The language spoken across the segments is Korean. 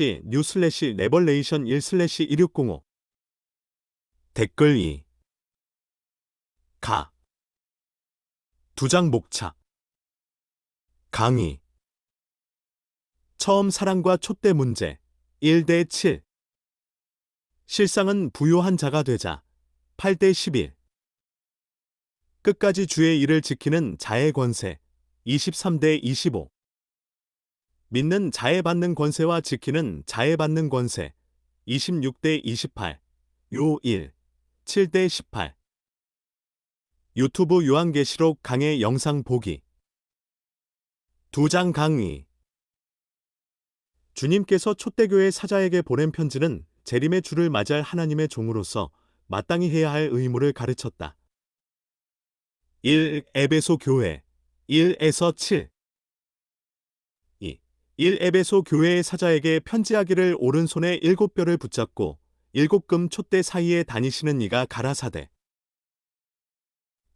슬래시 뉴 슬래시 레벌레이션 1 슬래시 1605 댓글 2 가. 두장 목차. 강의. 처음 사랑과 촛대 문제. 1대 7. 실상은 부요한 자가 되자. 8대 11. 끝까지 주의 일을 지키는 자의 권세. 23대 25. 믿는 자의 받는 권세와 지키는 자의 받는 권세. 26대 28. 요 1. 7대 18. 유튜브 요한계시록 강의 영상 보기. 두 장 강의. 주님께서 촛대교회 사자에게 보낸 편지는 재림의 주를 맞이할 하나님의 종으로서 마땅히 해야 할 의무를 가르쳤다. 1. 에베소 교회 1에서 7 2. 1. 에베소 교회의 사자에게 편지하기를 오른손에 일곱 뼈를 붙잡고 일곱 금 촛대 사이에 다니시는 이가 가라사대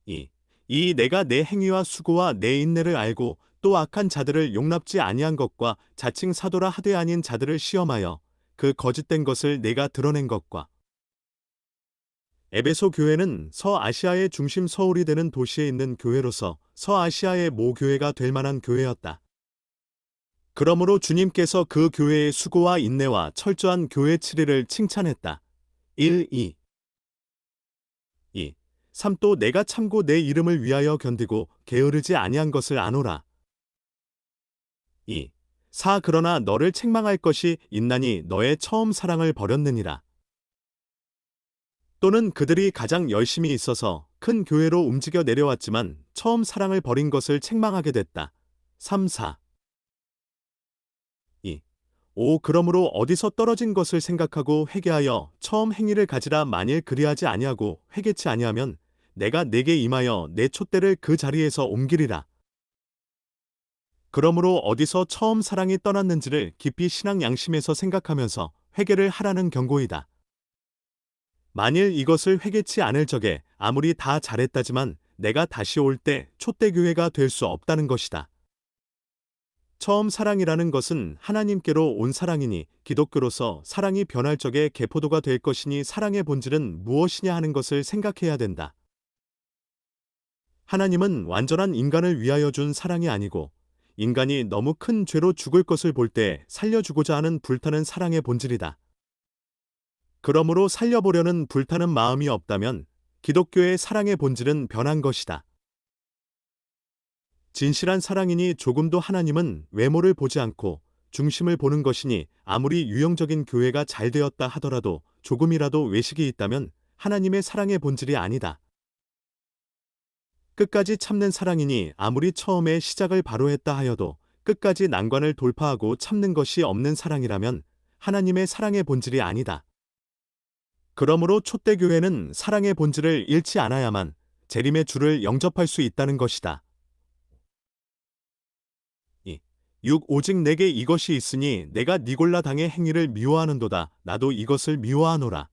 2. 이 내가 내 행위와 수고와 내 인내를 알고 또 악한 자들을 용납지 아니한 것과 자칭 사도라 하되 아닌 자들을 시험하여 그 거짓된 것을 내가 드러낸 것과 에베소 교회는 서아시아의 중심 서울이 되는 도시에 있는 교회로서 서아시아의 모 교회가 될 만한 교회였다. 그러므로 주님께서 그 교회의 수고와 인내와 철저한 교회 치리를 칭찬했다. 1, 2. 2. 3. 또 내가 참고 내 이름을 위하여 견디고 게으르지 아니한 것을 아노라. 2. 4. 그러나 너를 책망할 것이 있나니 너의 처음 사랑을 버렸느니라. 또는 그들이 가장 열심히 있어서 큰 교회로 움직여 내려왔지만 처음 사랑을 버린 것을 책망하게 됐다. 3, 4. 2. 5. 그러므로 어디서 떨어진 것을 생각하고 회개하여 처음 행위를 가지라 만일 그리하지 아니하고 회개치 아니하면 내가 내게 임하여 내 촛대를 그 자리에서 옮기리라. 그러므로 어디서 처음 사랑이 떠났는지를 깊이 신앙 양심에서 생각하면서 회개를 하라는 경고이다. 만일 이것을 회개치 않을 적에 아무리 다 잘했다지만 내가 다시 올 때 촛대교회가 될 수 없다는 것이다. 처음 사랑이라는 것은 하나님께로 온 사랑이니 기독교로서 사랑이 변할 적에 개포도가 될 것이니 사랑의 본질은 무엇이냐 하는 것을 생각해야 된다. 하나님은 완전한 인간을 위하여 준 사랑이 아니고 인간이 너무 큰 죄로 죽을 것을 볼 때 살려주고자 하는 불타는 사랑의 본질이다. 그러므로 살려보려는 불타는 마음이 없다면 기독교의 사랑의 본질은 변한 것이다. 진실한 사랑이니 조금도 하나님은 외모를 보지 않고 중심을 보는 것이니 아무리 유형적인 교회가 잘 되었다 하더라도 조금이라도 외식이 있다면 하나님의 사랑의 본질이 아니다. 끝까지 참는 사랑이니 아무리 처음에 시작을 바로 했다 하여도 끝까지 난관을 돌파하고 참는 것이 없는 사랑이라면 하나님의 사랑의 본질이 아니다. 그러므로 촛대교회는 사랑의 본질을 잃지 않아야만 재림의 주를 영접할 수 있다는 것이다. 6. 오직 내게 이것이 있으니 내가 니골라 당의 행위를 미워하는도다. 나도 이것을 미워하노라.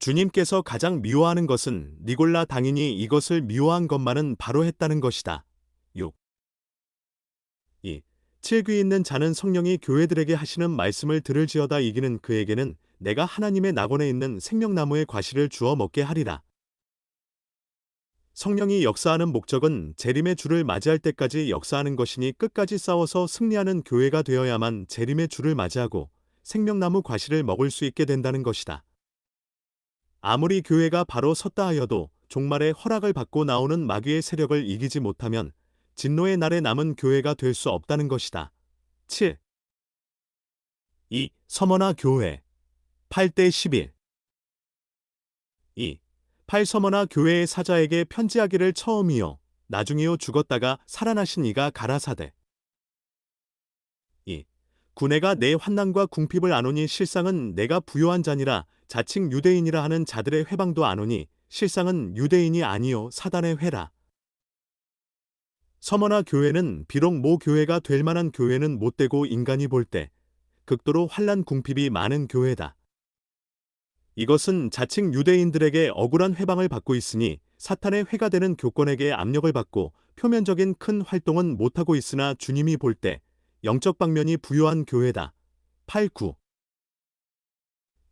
주님께서 가장 미워하는 것은 니골라 당인이 이것을 미워한 것만은 바로 했다는 것이다. 6. 2. 칠귀 있는 자는 성령이 교회들에게 하시는 말씀을 들을지어다 이기는 그에게는 내가 하나님의 낙원에 있는 생명나무의 과실을 주어 먹게 하리라. 성령이 역사하는 목적은 재림의 주를 맞이할 때까지 역사하는 것이니 끝까지 싸워서 승리하는 교회가 되어야만 재림의 주를 맞이하고 생명나무 과실을 먹을 수 있게 된다는 것이다. 아무리 교회가 바로 섰다 하여도 종말의 허락을 받고 나오는 마귀의 세력을 이기지 못하면 진노의 날에 남은 교회가 될 수 없다는 것이다. 7. 2. 서머나 교회 8대 11 2. 8. 서머나 교회의 사자에게 편지하기를 처음이요 나중이요 죽었다가 살아나신 이가 가라사대 2. 구내가 내 환난과 궁핍을 아노니 실상은 내가 부요한 자니라 자칭 유대인이라 하는 자들의 회방도 아노니 실상은 유대인이 아니요 사단의 회라. 서머나 교회는 비록 모 교회가 될 만한 교회는 못되고 인간이 볼 때 극도로 환란 궁핍이 많은 교회다. 이것은 자칭 유대인들에게 억울한 회방을 받고 있으니 사탄의 회가 되는 교권에게 압력을 받고 표면적인 큰 활동은 못하고 있으나 주님이 볼 때 영적 방면이 부요한 교회다. 8, 9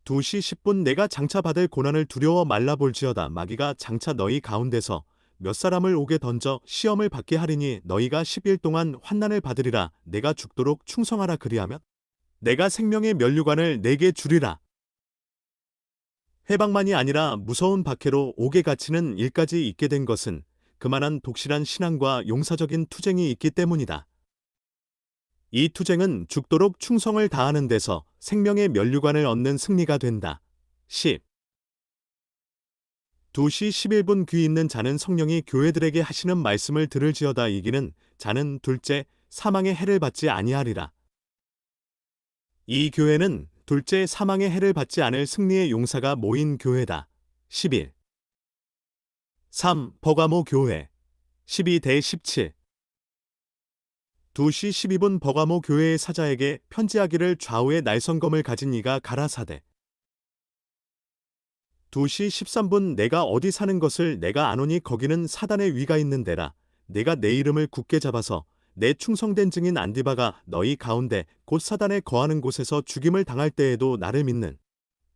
2시 10분 내가 장차 받을 고난을 두려워 말라 볼지어다 마귀가 장차 너희 가운데서 몇 사람을 오게 던져 시험을 받게 하리니 너희가 10일 동안 환난을 받으리라 내가 죽도록 충성하라 그리하면 내가 생명의 면류관을 내게 주리라. 해방만이 아니라 무서운 박해로 옥에 갇히는 일까지 있게 된 것은 그만한 독실한 신앙과 용사적인 투쟁이 있기 때문이다. 이 투쟁은 죽도록 충성을 다하는 데서 생명의 면류관을 얻는 승리가 된다. 10. 2시 11분 귀 있는 자는 성령이 교회들에게 하시는 말씀을 들을지어다 이기는 자는 둘째 사망의 해를 받지 아니하리라. 이 교회는 둘째 사망의 해를 받지 않을 승리의 용사가 모인 교회다. 11. 3. 버가모 교회 12대 17 2시 12분 버가모 교회의 사자에게 편지하기를 좌우에 날성검을 가진 이가 가라사대 2시 13분 내가 어디 사는 것을 내가 아노니 거기는 사단의 위가 있는 데라 내가 내 이름을 굳게 잡아서 내 충성된 증인 안디바가 너희 가운데 곧 사단에 거하는 곳에서 죽임을 당할 때에도 나를 믿는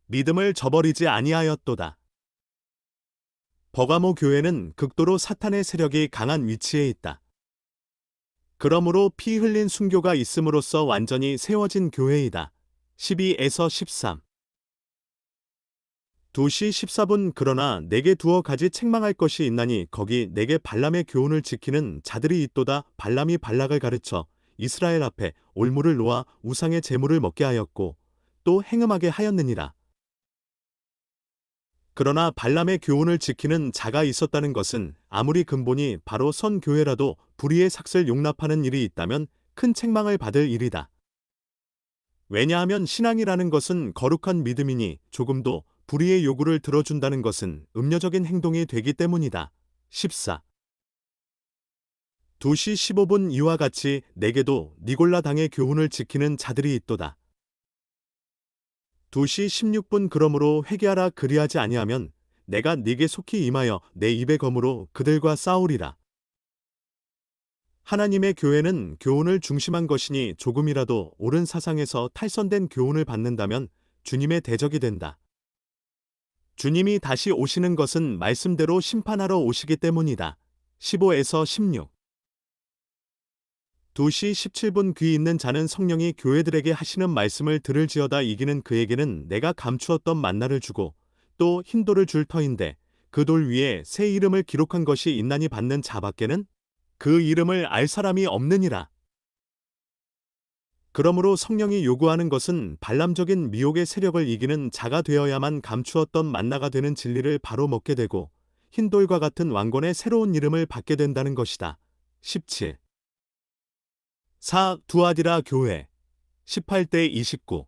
믿음을 저버리지 아니하였도다. 버가모 교회는 극도로 사탄의 세력이 강한 위치에 있다. 그러므로 피 흘린 순교가 있음으로써 완전히 세워진 교회이다. 12에서 13 2시 14분 그러나 내게 두어 가지 책망할 것이 있나니 거기 내게 발람의 교훈을 지키는 자들이 있도다 발람이 발락을 가르쳐 이스라엘 앞에 올무를 놓아 우상의 재물을 먹게 하였고 또 행음하게 하였느니라. 그러나 발람의 교훈을 지키는 자가 있었다는 것은 아무리 근본이 바로 선 교회라도 불의의 삭슬 용납하는 일이 있다면 큰 책망을 받을 일이다. 왜냐하면 신앙이라는 것은 거룩한 믿음이니 조금도 불의의 요구를 들어준다는 것은 음녀적인 행동이 되기 때문이다. 14. 2시 15분 이와 같이 내게도 니골라 당의 교훈을 지키는 자들이 있도다. 2시 16분 그러므로 회개하라 그리하지 아니하면 내가 네게 속히 임하여 내 입의 검으로 그들과 싸우리라. 하나님의 교회는 교훈을 중심한 것이니 조금이라도 옳은 사상에서 탈선된 교훈을 받는다면 주님의 대적이 된다. 주님이 다시 오시는 것은 말씀대로 심판하러 오시기 때문이다. 15에서 16 2시 17분 귀 있는 자는 성령이 교회들에게 하시는 말씀을 들을지어다 이기는 그에게는 내가 감추었던 만나를 주고 또 흰돌을 줄 터인데 그 돌 위에 새 이름을 기록한 것이 있나니 받는 자밖에는 그 이름을 알 사람이 없느니라. 그러므로 성령이 요구하는 것은 반람적인 미혹의 세력을 이기는 자가 되어야만 감추었던 만나가 되는 진리를 바로 먹게 되고 흰돌과 같은 왕권의 새로운 이름을 받게 된다는 것이다. 17. 4. 두아디라 교회 18대 29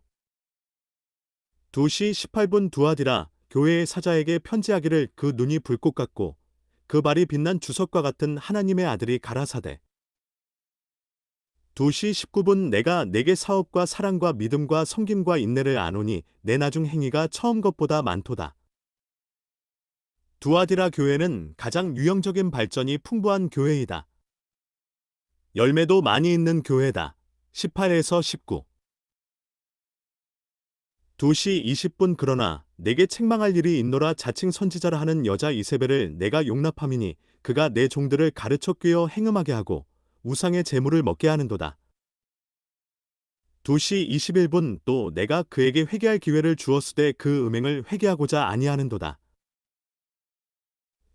2시 18분 두아디라 교회의 사자에게 편지하기를 그 눈이 불꽃 같고 그 발이 빛난 주석과 같은 하나님의 아들이 가라사대 2시 19분 내가 내게 사업과 사랑과 믿음과 성김과 인내를 아노니 내 나중 행위가 처음 것보다 많도다. 두아디라 교회는 가장 유형적인 발전이 풍부한 교회이다. 열매도 많이 있는 교회다. 18에서 19 2시 20분 그러나 내게 책망할 일이 있노라 자칭 선지자라 하는 여자 이세벨을 내가 용납함이니 그가 내 종들을 가르쳐 꿰어 행음하게 하고 우상의 재물을 먹게 하는도다. 2시 21분 또 내가 그에게 회개할 기회를 주었으되 그 음행을 회개하고자 아니하는도다.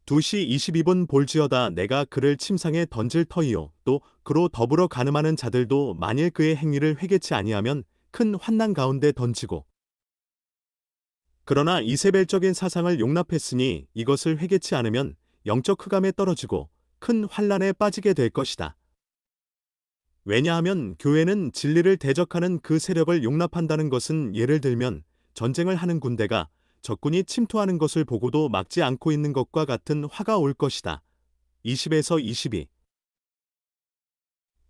2시 22분 볼지어다 내가 그를 침상에 던질 터이요 또 그로 더불어 가늠하는 자들도 만일 그의 행위를 회개치 아니하면 큰 환난 가운데 던지고 그러나 이세벨적인 사상을 용납했으니 이것을 회개치 않으면 영적 흑암에 떨어지고 큰 환란에 빠지게 될 것이다. 왜냐하면 교회는 진리를 대적하는 그 세력을 용납한다는 것은 예를 들면 전쟁을 하는 군대가 적군이 침투하는 것을 보고도 막지 않고 있는 것과 같은 화가 올 것이다. 20에서 22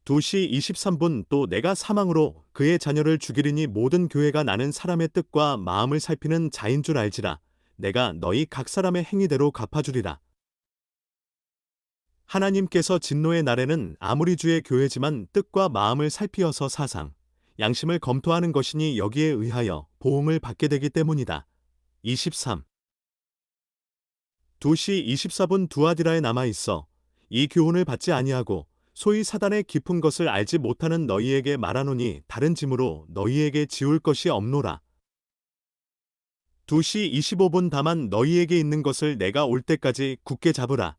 2시 23분 또 내가 사망으로 그의 자녀를 죽이리니 모든 교회가 나는 사람의 뜻과 마음을 살피는 자인 줄 알지라. 내가 너희 각 사람의 행위대로 갚아주리라. 하나님께서 진노의 날에는 아무리 주의 교회지만 뜻과 마음을 살피어서 사상, 양심을 검토하는 것이니 여기에 의하여 보응을 받게 되기 때문이다. 23. 2시 24분 두아디라에 남아 있어 이 교훈을 받지 아니하고 소위 사단의 깊은 것을 알지 못하는 너희에게 말하노니 다른 짐으로 너희에게 지울 것이 없노라. 2시 25분 다만 너희에게 있는 것을 내가 올 때까지 굳게 잡으라.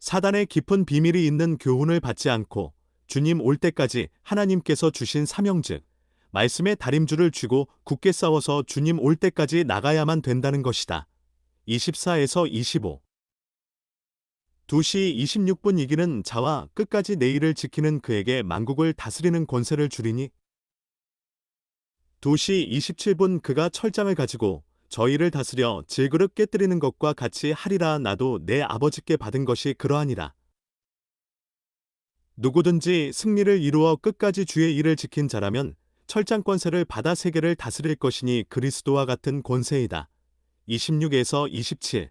사단의 깊은 비밀이 있는 교훈을 받지 않고 주님 올 때까지 하나님께서 주신 사명 즉 말씀의 다림줄을 쥐고 굳게 싸워서 주님 올 때까지 나가야만 된다는 것이다. 24에서 25 2시 26분 이기는 자와 끝까지 내일을 지키는 그에게 만국을 다스리는 권세를 주리니 2시 27분 그가 철장을 가지고 저희를 다스려 질그릇 깨뜨리는 것과 같이 하리라 나도 내 아버지께 받은 것이 그러하니라. 누구든지 승리를 이루어 끝까지 주의 일을 지킨 자라면 철장 권세를 받아 세계를 다스릴 것이니 그리스도와 같은 권세이다. 26에서 27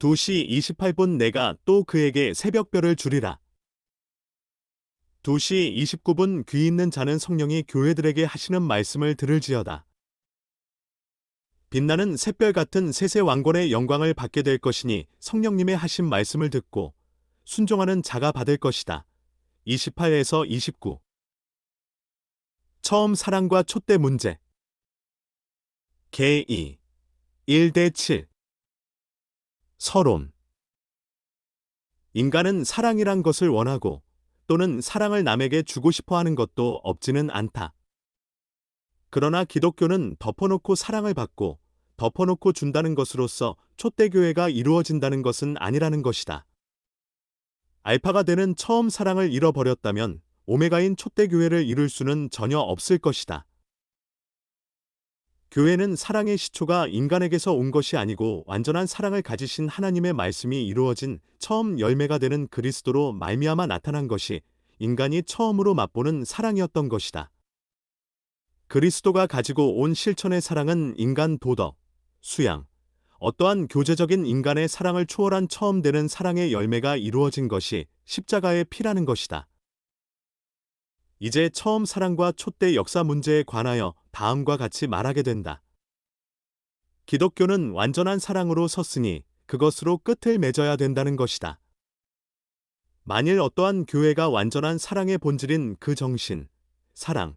2시 28분 내가 또 그에게 새벽별을 주리라. 2시 29분 귀 있는 자는 성령이 교회들에게 하시는 말씀을 들을지어다. 빛나는 샛별 같은 셋의 왕권의 영광을 받게 될 것이니 성령님의 하신 말씀을 듣고 순종하는 자가 받을 것이다. 28에서 29 처음 사랑과 촛대 문제. 개2 1대 7 서론. 인간은 사랑이란 것을 원하고 또는 사랑을 남에게 주고 싶어 하는 것도 없지는 않다. 그러나 기독교는 덮어놓고 사랑을 받고 덮어놓고 준다는 것으로서 촛대교회가 이루어진다는 것은 아니라는 것이다. 알파가 되는 처음 사랑을 잃어버렸다면 오메가인 촛대교회를 이룰 수는 전혀 없을 것이다. 교회는 사랑의 시초가 인간에게서 온 것이 아니고 완전한 사랑을 가지신 하나님의 말씀이 이루어진 처음 열매가 되는 그리스도로 말미암아 나타난 것이 인간이 처음으로 맛보는 사랑이었던 것이다. 그리스도가 가지고 온 실천의 사랑은 인간 도덕, 수양, 어떠한 교제적인 인간의 사랑을 초월한 처음 되는 사랑의 열매가 이루어진 것이 십자가의 피라는 것이다. 이제 처음 사랑과 촛대 역사 문제에 관하여 다음과 같이 말하게 된다. 기독교는 완전한 사랑으로 섰으니 그것으로 끝을 맺어야 된다는 것이다. 만일 어떠한 교회가 완전한 사랑의 본질인 그 정신, 사랑,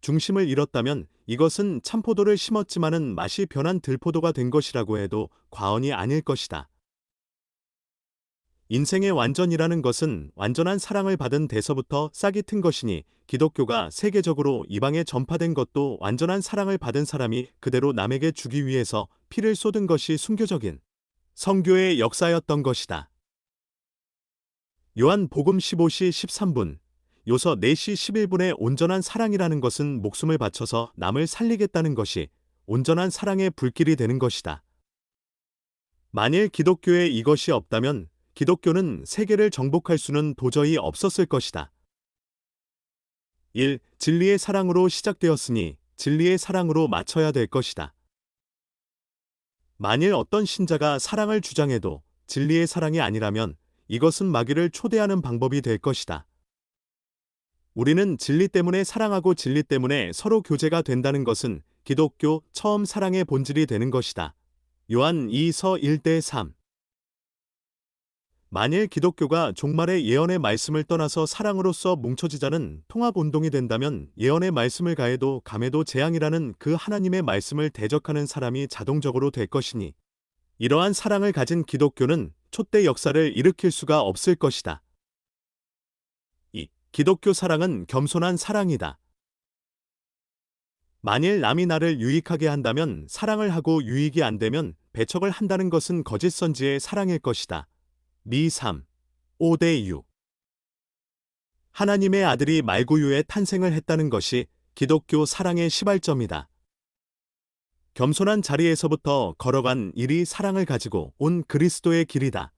중심을 잃었다면 이것은 참포도를 심었지만은 맛이 변한 들포도가 된 것이라고 해도 과언이 아닐 것이다. 인생의 완전이라는 것은 완전한 사랑을 받은 데서부터 싹이 튼 것이니 기독교가 세계적으로 이방에 전파된 것도 완전한 사랑을 받은 사람이 그대로 남에게 주기 위해서 피를 쏟은 것이 순교적인 성교의 역사였던 것이다. 요한 복음 15시 13분 요서 4시 11분에 온전한 사랑이라는 것은 목숨을 바쳐서 남을 살리겠다는 것이 온전한 사랑의 불길이 되는 것이다. 만일 기독교에 이것이 없다면 기독교는 세계를 정복할 수는 도저히 없었을 것이다. 1. 진리의 사랑으로 시작되었으니 진리의 사랑으로 맞춰야 될 것이다. 만일 어떤 신자가 사랑을 주장해도 진리의 사랑이 아니라면 이것은 마귀를 초대하는 방법이 될 것이다. 우리는 진리 때문에 사랑하고 진리 때문에 서로 교제가 된다는 것은 기독교 처음 사랑의 본질이 되는 것이다. 요한 2서 1대 3 만일 기독교가 종말의 예언의 말씀을 떠나서 사랑으로서 뭉쳐지자는 통합운동이 된다면 예언의 말씀을 가해도 감해도 재앙이라는 그 하나님의 말씀을 대적하는 사람이 자동적으로 될 것이니 이러한 사랑을 가진 기독교는 촛대 역사를 일으킬 수가 없을 것이다. 기독교 사랑은 겸손한 사랑이다. 만일 남이 나를 유익하게 한다면 사랑을 하고 유익이 안 되면 배척을 한다는 것은 거짓 선지의 사랑일 것이다. 미 3, 5대 6 하나님의 아들이 말구유에 탄생을 했다는 것이 기독교 사랑의 시발점이다. 겸손한 자리에서부터 걸어간 일이 사랑을 가지고 온 그리스도의 길이다.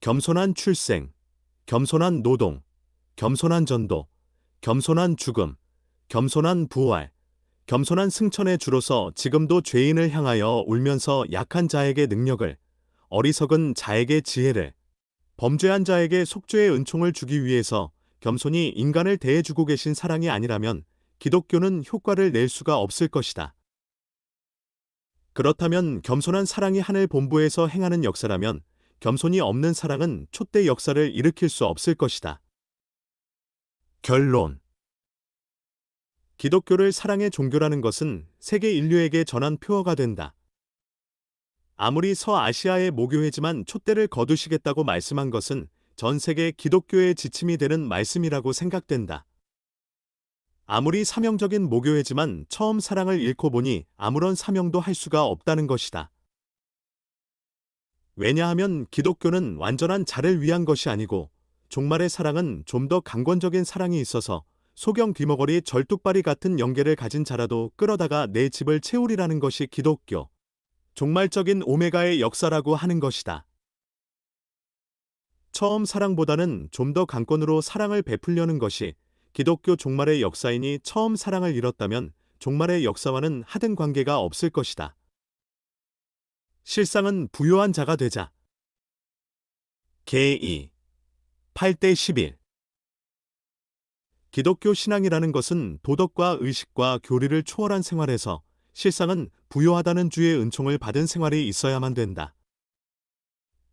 겸손한 출생, 겸손한 노동, 겸손한 전도, 겸손한 죽음, 겸손한 부활, 겸손한 승천의 주로서 지금도 죄인을 향하여 울면서 약한 자에게 능력을, 어리석은 자에게 지혜를, 범죄한 자에게 속죄의 은총을 주기 위해서 겸손히 인간을 대해주고 계신 사랑이 아니라면 기독교는 효과를 낼 수가 없을 것이다. 그렇다면 겸손한 사랑이 하늘 본부에서 행하는 역사라면 겸손이 없는 사랑은 촛대 역사를 일으킬 수 없을 것이다. 결론 기독교를 사랑의 종교라는 것은 세계 인류에게 전한 표어가 된다. 아무리 서아시아의 모교회지만 촛대를 거두시겠다고 말씀한 것은 전 세계 기독교의 지침이 되는 말씀이라고 생각된다. 아무리 사명적인 모교회지만 처음 사랑을 잃고 보니 아무런 사명도 할 수가 없다는 것이다. 왜냐하면 기독교는 완전한 자를 위한 것이 아니고 종말의 사랑은 좀 더 강권적인 사랑이 있어서 소경 귀머거리 절뚝발이 같은 연계를 가진 자라도 끌어다가 내 집을 채우리라는 것이 기독교. 종말적인 오메가의 역사라고 하는 것이다. 처음 사랑보다는 좀 더 강권으로 사랑을 베풀려는 것이 기독교 종말의 역사이니 처음 사랑을 잃었다면 종말의 역사와는 하등 관계가 없을 것이다. 실상은 부요한 자가 되자. 개2 8대 11 기독교 신앙이라는 것은 도덕과 의식과 교리를 초월한 생활에서 실상은 부요하다는 주의 은총을 받은 생활이 있어야만 된다.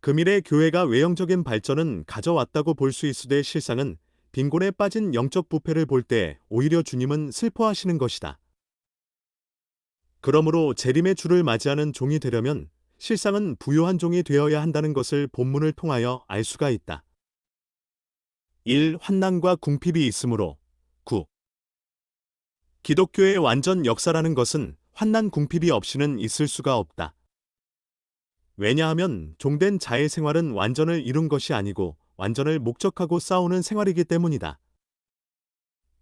금일의 교회가 외형적인 발전은 가져왔다고 볼 수 있으되 실상은 빈곤에 빠진 영적 부패를 볼 때 오히려 주님은 슬퍼하시는 것이다. 그러므로 재림의 주를 맞이하는 종이 되려면 실상은 부요한 종이 되어야 한다는 것을 본문을 통하여 알 수가 있다. 1. 환난과 궁핍이 있으므로 9. 기독교의 완전 역사라는 것은 환난 궁핍이 없이는 있을 수가 없다. 왜냐하면 종된 자의 생활은 완전을 이룬 것이 아니고 완전을 목적하고 싸우는 생활이기 때문이다.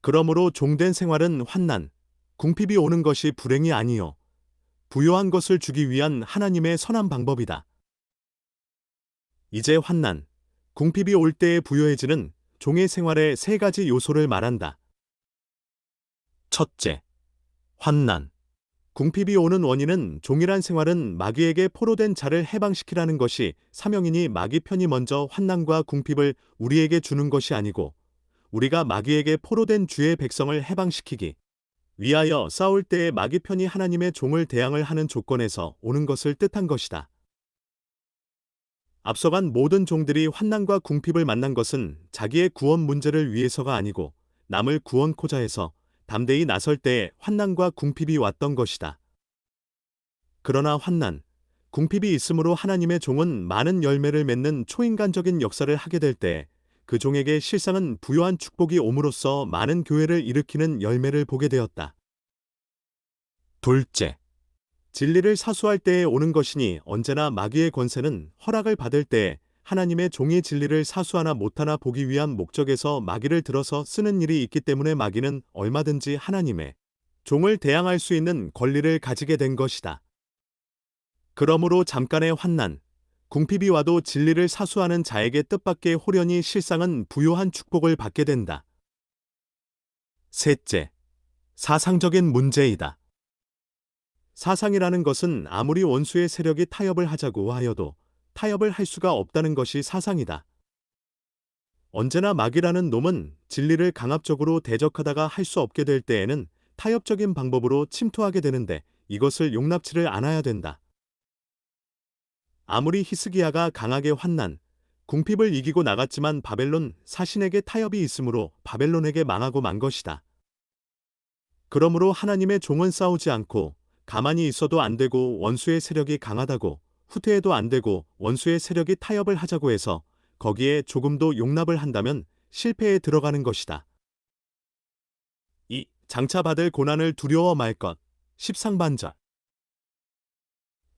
그러므로 종된 생활은 환난, 궁핍이 오는 것이 불행이 아니요. 부요한 것을 주기 위한 하나님의 선한 방법이다. 이제 환난, 궁핍이 올 때의 부요해지는 종의 생활의 세 가지 요소를 말한다. 첫째, 환난. 궁핍이 오는 원인은 종이란 생활은 마귀에게 포로된 자를 해방시키라는 것이 사명이니 마귀 편이 먼저 환난과 궁핍을 우리에게 주는 것이 아니고 우리가 마귀에게 포로된 주의 백성을 해방시키기 위하여 싸울 때에 마귀 편이 하나님의 종을 대항을 하는 조건에서 오는 것을 뜻한 것이다. 앞서간 모든 종들이 환난과 궁핍을 만난 것은 자기의 구원 문제를 위해서가 아니고 남을 구원코자 해서 담대히 나설 때에 환난과 궁핍이 왔던 것이다. 그러나 환난, 궁핍이 있으므로 하나님의 종은 많은 열매를 맺는 초인간적인 역사를 하게 될 때 그 종에게 실상은 부요한 축복이 옴으로써 많은 교회를 일으키는 열매를 보게 되었다. 둘째, 진리를 사수할 때에 오는 것이니 언제나 마귀의 권세는 허락을 받을 때에 하나님의 종이 진리를 사수하나 못하나 보기 위한 목적에서 마귀를 들어서 쓰는 일이 있기 때문에 마귀는 얼마든지 하나님의 종을 대항할 수 있는 권리를 가지게 된 것이다. 그러므로 잠깐의 환난, 궁핍이 와도 진리를 사수하는 자에게 뜻밖의 호련히 실상은 부요한 축복을 받게 된다. 셋째, 사상적인 문제이다. 사상이라는 것은 아무리 원수의 세력이 타협을 하자고 하여도 타협을 할 수가 없다는 것이 사상이다. 언제나 마귀라는 놈은 진리를 강압적으로 대적하다가 할 수 없게 될 때에는 타협적인 방법으로 침투하게 되는데 이것을 용납치를 않아야 된다. 아무리 히스기야가 강하게 환난, 궁핍을 이기고 나갔지만 바벨론 사신에게 타협이 있으므로 바벨론에게 망하고 만 것이다. 그러므로 하나님의 종은 싸우지 않고 가만히 있어도 안 되고 원수의 세력이 강하다고 후퇴해도 안 되고 원수의 세력이 타협을 하자고 해서 거기에 조금도 용납을 한다면 실패에 들어가는 것이다. 2. 장차 받을 고난을 두려워 말 것. 십상반절.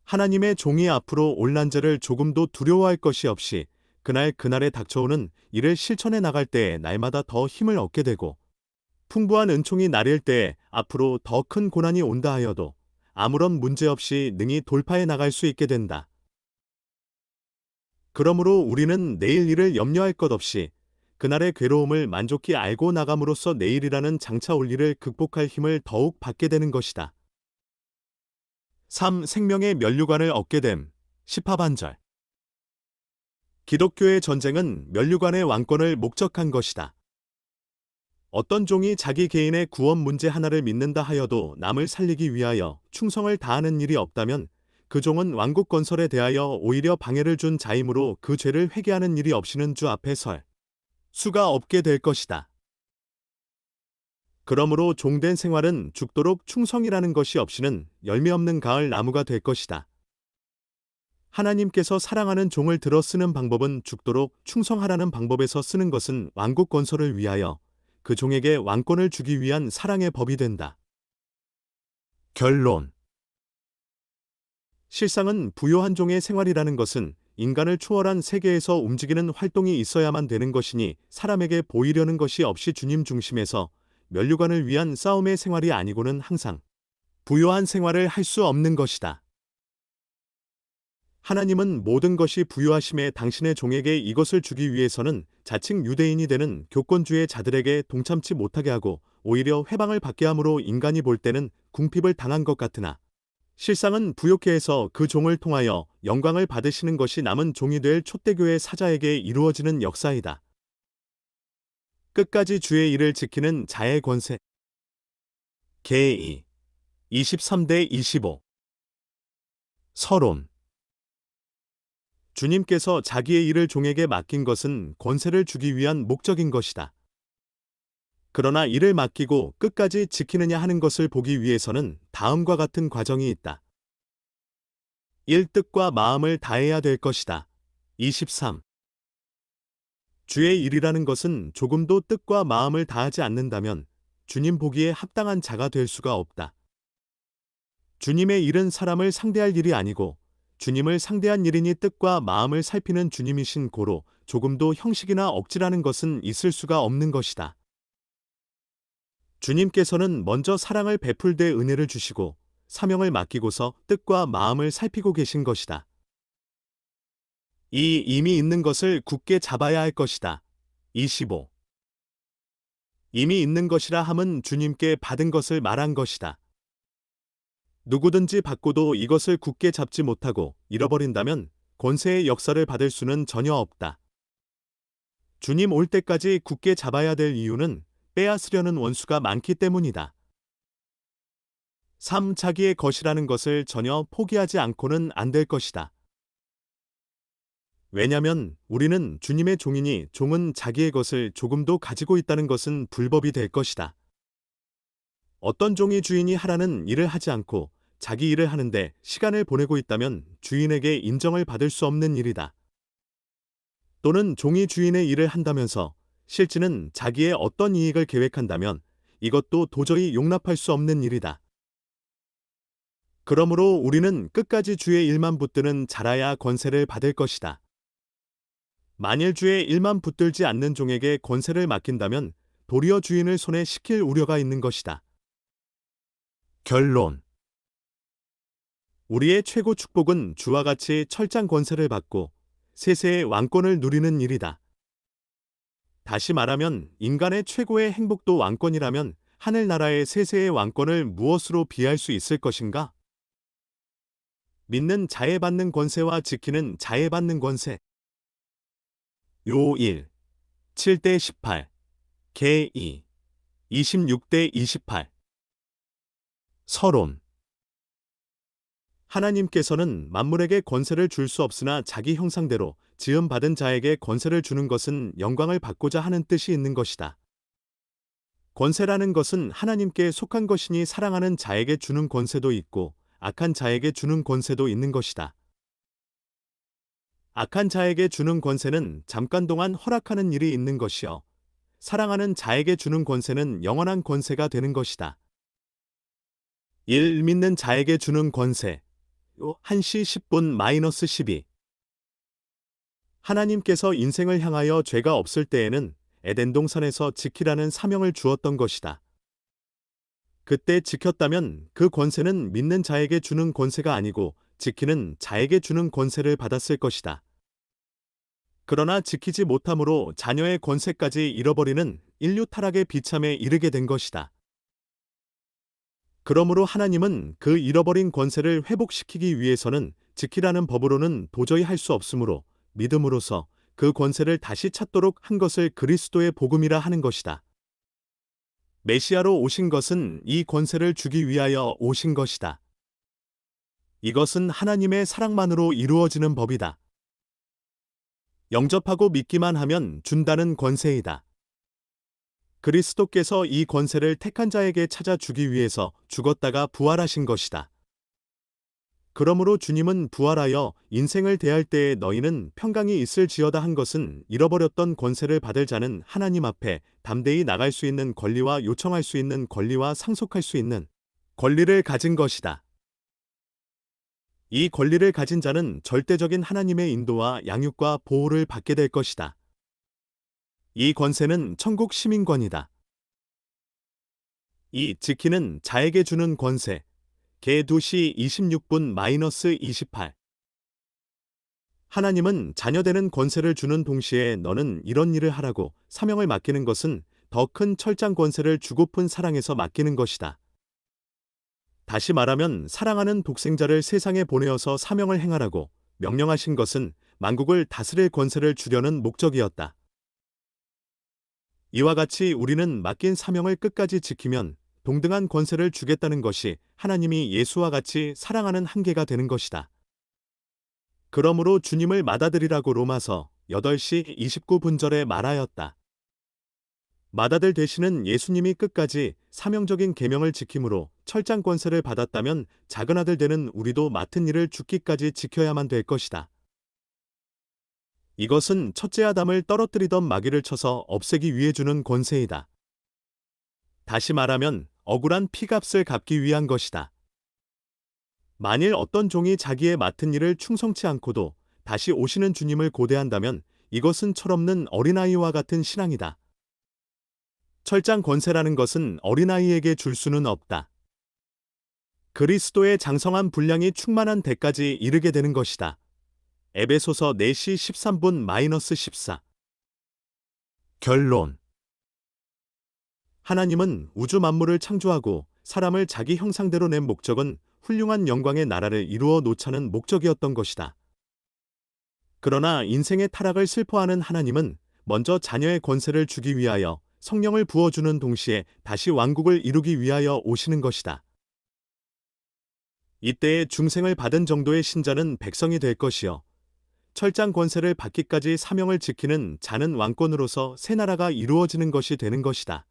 하나님의 종이 앞으로 올난제를 조금도 두려워할 것이 없이 그날 그날에 닥쳐오는 이를 실천해 나갈 때에 날마다 더 힘을 얻게 되고 풍부한 은총이 나릴 때에 앞으로 더 큰 고난이 온다 하여도 아무런 문제 없이 능히 돌파해 나갈 수 있게 된다. 그러므로 우리는 내일 일을 염려할 것 없이 그날의 괴로움을 만족히 알고 나감으로써 내일이라는 장차 올 일을 극복할 힘을 더욱 받게 되는 것이다. 3. 생명의 면류관을 얻게 됨. 10하반절 기독교의 전쟁은 면류관의 왕권을 목적한 것이다. 어떤 종이 자기 개인의 구원 문제 하나를 믿는다 하여도 남을 살리기 위하여 충성을 다하는 일이 없다면 그 종은 왕국 건설에 대하여 오히려 방해를 준 자이므로 그 죄를 회개하는 일이 없이는 주 앞에 설 수가 없게 될 것이다. 그러므로 종된 생활은 죽도록 충성이라는 것이 없이는 열매 없는 가을 나무가 될 것이다. 하나님께서 사랑하는 종을 들어 쓰는 방법은 죽도록 충성하라는 방법에서 쓰는 것은 왕국 건설을 위하여 그 종에게 왕권을 주기 위한 사랑의 법이 된다. 결론 실상은 부요한 종의 생활이라는 것은 인간을 초월한 세계에서 움직이는 활동이 있어야만 되는 것이니 사람에게 보이려는 것이 없이 주님 중심에서 면류관을 위한 싸움의 생활이 아니고는 항상 부요한 생활을 할 수 없는 것이다. 하나님은 모든 것이 부유하심에 당신의 종에게 이것을 주기 위해서는 자칭 유대인이 되는 교권주의 자들에게 동참치 못하게 하고 오히려 회방을 받게 함으로 인간이 볼 때는 궁핍을 당한 것 같으나 실상은 부욕해 해서 그 종을 통하여 영광을 받으시는 것이 남은 종이 될 촛대교의 사자에게 이루어지는 역사이다. 끝까지 주의 일을 지키는 자의 권세 개의 23대 25 서론 주님께서 자기의 일을 종에게 맡긴 것은 권세를 주기 위한 목적인 것이다. 그러나 이를 맡기고 끝까지 지키느냐 하는 것을 보기 위해서는 다음과 같은 과정이 있다. 1. 뜻과 마음을 다해야 될 것이다. 23. 주의 일이라는 것은 조금도 뜻과 마음을 다하지 않는다면 주님 보기에 합당한 자가 될 수가 없다. 주님의 일은 사람을 상대할 일이 아니고 주님을 상대한 일이니 뜻과 마음을 살피는 주님이신 고로 조금도 형식이나 억지라는 것은 있을 수가 없는 것이다. 주님께서는 먼저 사랑을 베풀되 은혜를 주시고 사명을 맡기고서 뜻과 마음을 살피고 계신 것이다. 이 이미 있는 것을 굳게 잡아야 할 것이다. 25. 이미 있는 것이라 함은 주님께 받은 것을 말한 것이다. 누구든지 받고도 이것을 굳게 잡지 못하고 잃어버린다면 권세의 역사를 받을 수는 전혀 없다. 주님 올 때까지 굳게 잡아야 될 이유는 빼앗으려는 원수가 많기 때문이다. 3. 자기의 것이라는 것을 전혀 포기하지 않고는 안 될 것이다. 왜냐면 우리는 주님의 종이니 종은 자기의 것을 조금도 가지고 있다는 것은 불법이 될 것이다. 어떤 종이 주인이 하라는 일을 하지 않고 자기 일을 하는데 시간을 보내고 있다면 주인에게 인정을 받을 수 없는 일이다. 또는 종이 주인의 일을 한다면서 실제는 자기의 어떤 이익을 계획한다면 이것도 도저히 용납할 수 없는 일이다. 그러므로 우리는 끝까지 주의 일만 붙드는 자라야 권세를 받을 것이다. 만일 주의 일만 붙들지 않는 종에게 권세를 맡긴다면 도리어 주인을 손에 시킬 우려가 있는 것이다. 결론 우리의 최고 축복은 주와 같이 철장 권세를 받고 세세의 왕권을 누리는 일이다. 다시 말하면 인간의 최고의 행복도 왕권이라면 하늘나라의 세세의 왕권을 무엇으로 비할 수 있을 것인가? 믿는 자에 받는 권세와 지키는 자에 받는 권세. 요 1, 7대 18, 개 2, 26대 28. 서론 하나님께서는 만물에게 권세를 줄 수 없으나 자기 형상대로 지음 받은 자에게 권세를 주는 것은 영광을 받고자 하는 뜻이 있는 것이다. 권세라는 것은 하나님께 속한 것이니 사랑하는 자에게 주는 권세도 있고 악한 자에게 주는 권세도 있는 것이다. 악한 자에게 주는 권세는 잠깐 동안 허락하는 일이 있는 것이요. 사랑하는 자에게 주는 권세는 영원한 권세가 되는 것이다. 1. 믿는 자에게 주는 권세 1시 10분 마이너스 12 하나님께서 인생을 향하여 죄가 없을 때에는 에덴 동산에서 지키라는 사명을 주었던 것이다. 그때 지켰다면 그 권세는 믿는 자에게 주는 권세가 아니고 지키는 자에게 주는 권세를 받았을 것이다. 그러나 지키지 못함으로 자녀의 권세까지 잃어버리는 인류 타락의 비참에 이르게 된 것이다. 그러므로 하나님은 그 잃어버린 권세를 회복시키기 위해서는 지키라는 법으로는 도저히 할 수 없으므로 믿음으로써 그 권세를 다시 찾도록 한 것을 그리스도의 복음이라 하는 것이다. 메시아로 오신 것은 이 권세를 주기 위하여 오신 것이다. 이것은 하나님의 사랑만으로 이루어지는 법이다. 영접하고 믿기만 하면 준다는 권세이다. 그리스도께서 이 권세를 택한 자에게 찾아 주기 위해서 죽었다가 부활하신 것이다. 그러므로 주님은 부활하여 인생을 대할 때에 너희는 평강이 있을지어다 한 것은 잃어버렸던 권세를 받을 자는 하나님 앞에 담대히 나갈 수 있는 권리와 요청할 수 있는 권리와 상속할 수 있는 권리를 가진 것이다. 이 권리를 가진 자는 절대적인 하나님의 인도와 양육과 보호를 받게 될 것이다. 이 권세는 천국 시민권이다. 이 지키는 자에게 주는 권세. 개 2시 26분 마이너스 28. 하나님은 자녀되는 권세를 주는 동시에 너는 이런 일을 하라고 사명을 맡기는 것은 더 큰 철장 권세를 주고픈 사랑에서 맡기는 것이다. 다시 말하면 사랑하는 독생자를 세상에 보내어서 사명을 행하라고 명령하신 것은 만국을 다스릴 권세를 주려는 목적이었다. 이와 같이 우리는 맡긴 사명을 끝까지 지키면 동등한 권세를 주겠다는 것이 하나님이 예수와 같이 사랑하는 한계가 되는 것이다. 그러므로 주님을 받아들이라고 로마서 8시 29분절에 말하였다. 마다들 되시는 예수님이 끝까지 사명적인 계명을 지킴으로 철장 권세를 받았다면 작은 아들 되는 우리도 맡은 일을 죽기까지 지켜야만 될 것이다. 이것은 첫째 아담을 떨어뜨리던 마귀를 쳐서 없애기 위해 주는 권세이다. 다시 말하면 억울한 피값을 갚기 위한 것이다. 만일 어떤 종이 자기의 맡은 일을 충성치 않고도 다시 오시는 주님을 고대한다면 이것은 철없는 어린아이와 같은 신앙이다. 철장 권세라는 것은 어린아이에게 줄 수는 없다. 그리스도의 장성한 분량이 충만한 데까지 이르게 되는 것이다. 에베소서 4시 13분 마이너스 14 결론 하나님은 우주 만물을 창조하고 사람을 자기 형상대로 낸 목적은 훌륭한 영광의 나라를 이루어 놓자는 목적이었던 것이다. 그러나 인생의 타락을 슬퍼하는 하나님은 먼저 자녀의 권세를 주기 위하여 성령을 부어주는 동시에 다시 왕국을 이루기 위하여 오시는 것이다. 이때에 중생을 받은 정도의 신자는 백성이 될 것이요. 철장 권세를 받기까지 사명을 지키는 자는 왕권으로서 새 나라가 이루어지는 것이 되는 것이다.